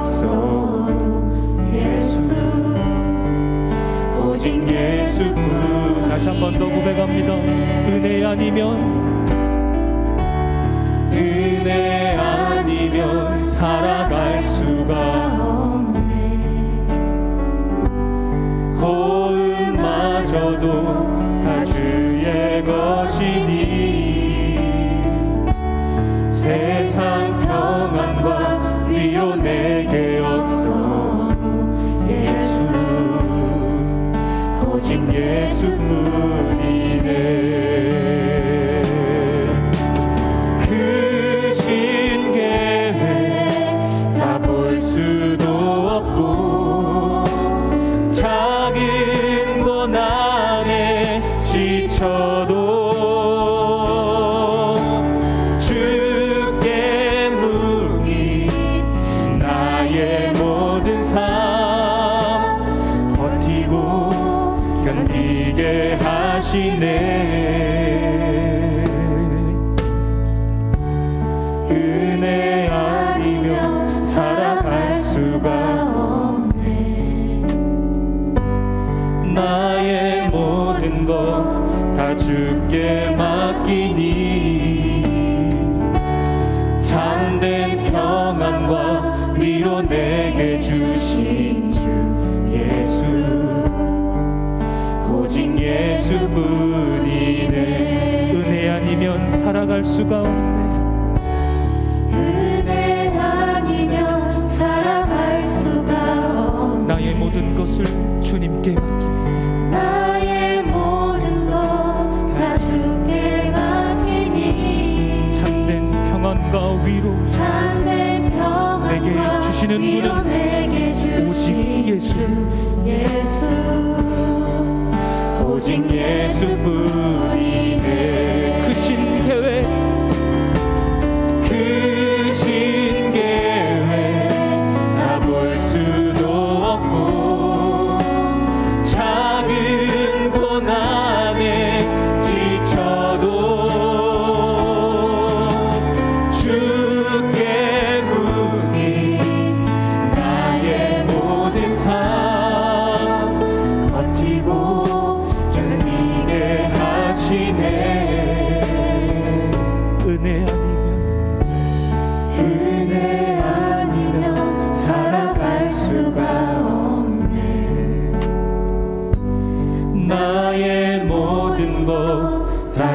없어도 예수. 오직 예수뿐. 다시 한 번 더 고백합니다. 은혜 아니면 은혜 아니면 살아갈 수가 없네. 호흡마저도 다 주의 것이니. 세상 오직 예수뿐이네 견디게 하시네. 은혜 아니면 살아갈 수가 없네. 나의 모든 것 다 주께 맡기니 참된 평안과 위로 내게 주신 예수뿐이네 은혜 아니면 살아갈 수가 없네. 은혜 아니면 살아갈 수가 없네 나의 모든 것을 주님께 맡기. 나의 모든 것다 주께 맡기니 참된 평안과 위로 참된 평안과 내게 주시는 분은 오직 예수. 주 예수 예수